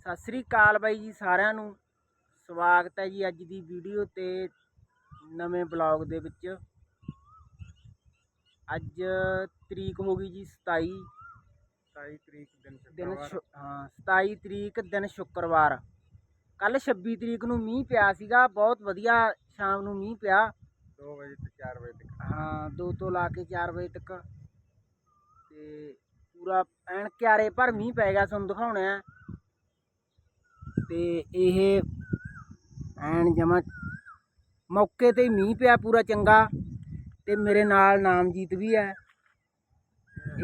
ਸਤਿ ਸ੍ਰੀ ਅਕਾਲ ਬਾਈ ਜੀ ਸਾਰਿਆਂ ਨੂੰ। ਸਵਾਗਤ ਹੈ ਜੀ ਅੱਜ ਦੀ ਵੀਡੀਓ ਤੇ ਨਵੇਂ ਬਲੌਗ ਦੇ ਵਿੱਚ। ਅੱਜ ਤਰੀਕ ਹੋ ਗਈ ਜੀ 27 27 ਤਰੀਕ ਦਿਨ ਸ਼ੁੱਕਰਵਾਰ। ਹਾਂ 27 ਤਰੀਕ ਦਿਨ ਸ਼ੁੱਕਰਵਾਰ। ਕੱਲ 26 ਤਰੀਕ ਨੂੰ ਮੀਂਹ ਪਿਆ ਸੀਗਾ ਬਹੁਤ ਵਧੀਆ ਸ਼ਾਮ ਨੂੰ ਮੀਂਹ ਪਿਆ। 2 ਵਜੇ ਤੋਂ 4 ਵਜੇ ਤੱਕ। ਹਾਂ 2 ਤੋਂ ਲਾ ਕੇ 4 ਵਜੇ ਤੱਕ। ਤੇ ਪੂਰਾ ਐਨ ਕਿਆਰੇ ਪਰ ਮੀਂਹ ਪੈ ਗਿਆ ਤੁਹਾਨੂੰ ਦਿਖਾਉਣਾ ਹੈ। ਤੇ ਇਹ ਐਨ ਜਮਾ ਮੌਕੇ ਤੇ ਹੀ ਮੀਂਹ ਪਿਆ ਪੂਰਾ ਚੰਗਾ ਤੇ ਮੇਰੇ ਨਾਲ ਨਾਮਜੀਤ ਵੀ ਹੈ।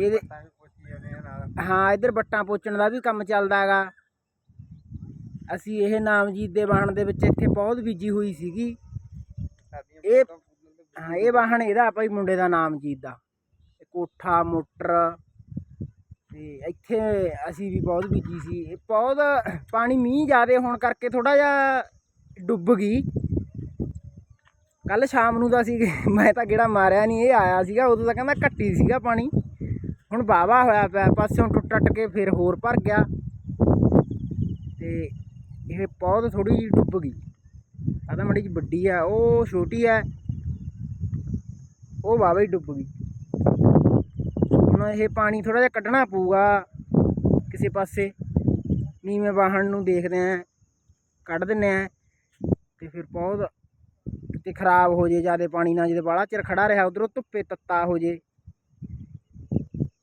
ਇਹਦੇ ਹਾਂ, ਇੱਧਰ ਬੱਟਾਂ ਪੋਚਣ ਦਾ ਵੀ ਕੰਮ ਚੱਲਦਾ ਹੈਗਾ। ਅਸੀਂ ਇਹ ਨਾਮਜੀਤ ਦੇ ਵਾਹਣ ਦੇ ਵਿੱਚ ਇੱਥੇ ਬਹੁਤ ਬੀਜੀ ਹੋਈ ਸੀਗੀ। ਇਹ- ਫੋਟੋਆਂ ਹਾਂ, ਇਹ ਵਾਹਣ ਇਹਦਾ ਭਾਈ ਮੁੰਡੇ ਦਾ ਨਾਮਜੀਤ ਦਾ। ਕੋਠਾ, ਮੋਟਰ ਤੇ ਇੱਥੇ ਅਸੀਂ ਵੀ ਬਹੁਤ ਬੀਜੀ ਸੀ। ਇਹ ਬਹੁਤ ਪਾਣੀ ਮੀਂਹ ਜ਼ਿਆਦੇ ਹੋਣ ਕਰਕੇ ਥੋੜਾ ਜਿਹਾ ਡੁੱਬ ਗਈ। ਕੱਲ ਸ਼ਾਮ ਨੂੰ ਤਾਂ ਅਸੀਂ ਮੈਂ ਤਾਂ ਗੇੜਾ ਮਾਰਿਆ ਨਹੀਂ ਇਹ ਆਇਆ ਸੀਗਾ, ਉਦੋਂ ਤਾਂ ਕਹਿੰਦਾ ਘੱਟੀ ਸੀਗਾ ਪਾਣੀ। ਹੁਣ ਬਾਵਾ ਹੋਇਆ ਪਿਆ ਪਾਸਿਓਂ ਟੁੱਟ ਟੱਟ ਕੇ ਫਿਰ ਹੋਰ ਭਰ ਗਿਆ। ਤੇ ਇਹ ਪੌਦ ਥੋੜੀ ਜਿਹੀ ਡੁੱਬ ਗਈ। ਆ ਤਾਂ ਮੜੀ ਜਿਹੀ ਵੱਡੀ ਆ, ਉਹ ਛੋਟੀ ਆ, ਉਹ ਵਾਵਾ ਹੀ ਡੁੱਬ ਗਈ। ਹੁਣ ਇਹ ਪਾਣੀ ਥੋੜਾ ਜਿਹਾ ਕੱਢਣਾ ਪਊਗਾ। ਕਿਸੇ ਪਾਸੇ। ਨੀਵੇਂ ਵਾਹਣ ਨੂੰ ਦੇਖਦੇ ਆਂ ਕੱਢ ਦਿੰਨੇ ਆਂ ਤੇ ਫਿਰ ਬਹੁਤ ਕਿਤੇ ਖਰਾਬ ਹੋ ਜੇ, ਜ਼ਿਆਦਾ ਪਾਣੀ ਨਾਲ ਜਦੋਂ ਬਾਹਲਾ ਚਿਰ ਖੜਾ ਰਿਹਾ, ਉਧਰੋਂ ਧੁੱਪੇ ਤੱਤਾ ਹੋ ਜੇ।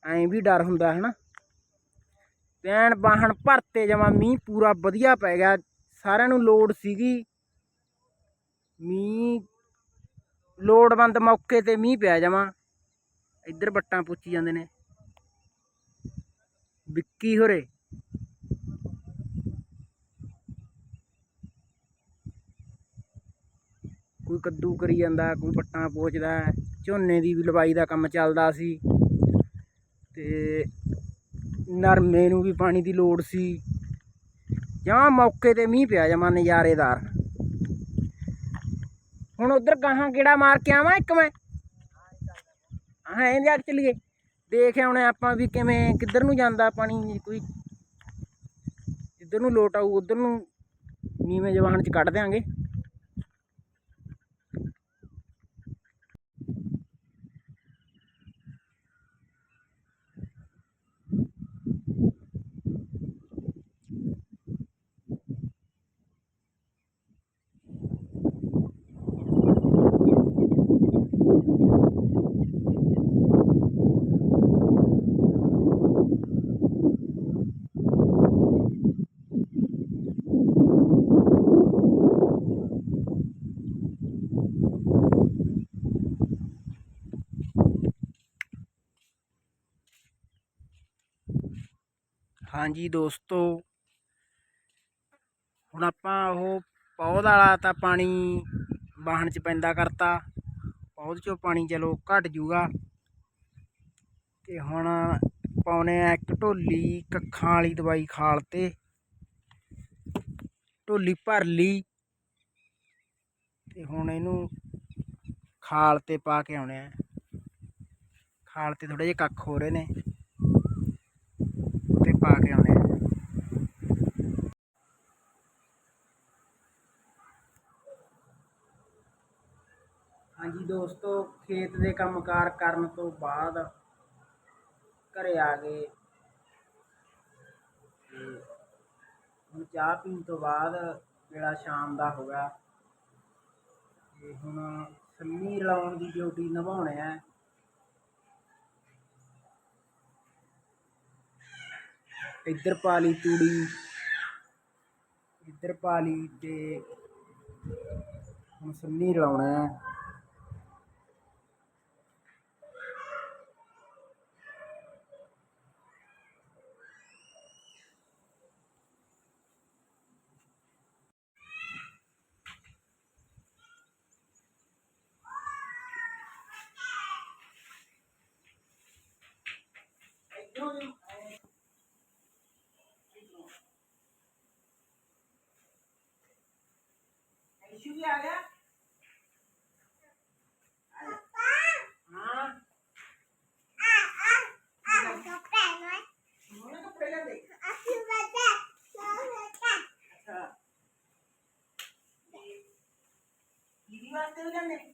ਐਂ ਵੀ ਡਰ ਹੁੰਦਾ ਹੈ ਨਾ ਪੈਣ ਵਾਹਣ ਭਰਤੇ ਜਮਾ ਮੀਂਹ ਪੂਰਾ ਵਧੀਆ ਪੈ ਗਿਆ। ਸਾਰਿਆਂ ਨੂੰ ਲੋੜ ਸੀਗੀ। ਮੀਂਹ ਲੋੜਵੰਦ ਮੌਕੇ ਤੇ ਮੀਂਹ ਪਿਆ ਜਮਾ। ਇੱਧਰ ਬੱਟਾਂ ਪੁੱਛੀ ਜਾਂਦੇ ਨੇ। ਵਿੱਕੀ ਹੋਰੇ। ਕੋਈ ਕੱਦੂ ਕਰੀ ਜਾਂਦਾ, ਕੋਈ ਬੱਟਾਂ ਪੋਚਦਾ, ਝੋਨੇ ਦੀ ਵੀ ਲਵਾਈ ਦਾ ਕੰਮ ਚੱਲਦਾ ਸੀ। ਤੇ ਨਰਮੇ ਨੂੰ ਵੀ ਪਾਣੀ ਦੀ ਲੋੜ ਸੀ। ਜਾਂ ਮੌਕੇ ਤੇ ਮੀਂਹ ਪਿਆ ਜਮਾਂ ਨਜ਼ਾਰੇਦਾਰ। ਹੁਣ ਉਧਰ ਗਾਹਾਂ ਕਿਹੜਾ ਮਾਰ ਕੇ ਆਵਾਂ ਇੱਕ ਮੈਂ? ਹਾਂ, ਇਹਦੇ ਅੱਗ ਚਲੀਏ। ਦੇਖ ਆਉਣੇ ਆਪਾਂ ਵੀ ਕਿਵੇਂ, ਕਿੱਧਰ ਨੂੰ ਜਾਂਦਾ ਪਾਣੀ, ਕੋਈ ਜਿੱਧਰ ਨੂੰ ਲੋਟ ਆਊ, ਉਧਰ ਨੂੰ ਨੀਵੇਂ ਜਵਾਨ ਚ ਕੱਢ ਦਿਆਂਗੇ। ਹਾਂਜੀ ਦੋਸਤੋ, ਹੁਣ ਆਪਾਂ ਉਹ ਪੌਦ ਵਾਲਾ ਤਾਂ ਪਾਣੀ ਵਾਹਣ ਚ ਪੈਂਦਾ ਕਰਤਾ ਪੌਦ ਚੋਂ ਪਾਣੀ ਚਲੋ ਘਟ ਜੂਗਾ। ਤੇ ਹੁਣ ਪਾਉਨੇ ਆ ਇੱਕ ਢੋਲੀ ਕੱਖਾਂ ਵਾਲੀ ਦਵਾਈ ਖਾਲ ਤੇ। ਢੋਲੀ ਭਰ ਲਈ। ਤੇ ਹੁਣ ਇਹਨੂੰ ਖਾਲ ਤੇ ਪਾ ਕੇ ਆਉਣੇ ਆ। ਖਾਲ ਤੇ ਥੋੜੇ ਜਿਹੇ ਕੱਖ ਹੋ ਰਹੇ ਨੇ। ਪਾ ਕੇ ਆਉਣੇ ਆ। ਹਾਂਜੀ ਦੋਸਤੋ, ਖੇਤ ਦੇ ਕੰਮਕਾਰ ਕਰਨ ਤੋਂ ਬਾਅਦ ਘਰੇ ਆ ਗਏ। ਹੁਣ ਚਾਹ ਪੀਣ ਤੋਂ ਬਾਅਦ ਵੇਲਾ ਸ਼ਾਮ ਦਾ ਹੋ ਗਿਆ, ਤੇ ਹੁਣ ਸੰਮੀ ਰਲਾਉਣ ਦੀ ਡਿਊਟੀ ਨਿਭਾਉਣੇ ਹੈ ਇੱਧਰ ਪਾ ਲਈ ਤੂੜੀ। ਇੱਧਰ ਪਾ ਲਈ ਤੇ ਹੁਣ ਸੰਨੀ ਰਲਾਉਣਾ ਹੈ। ਇਸ਼ੂ ਵੀ chile allá. Gracias.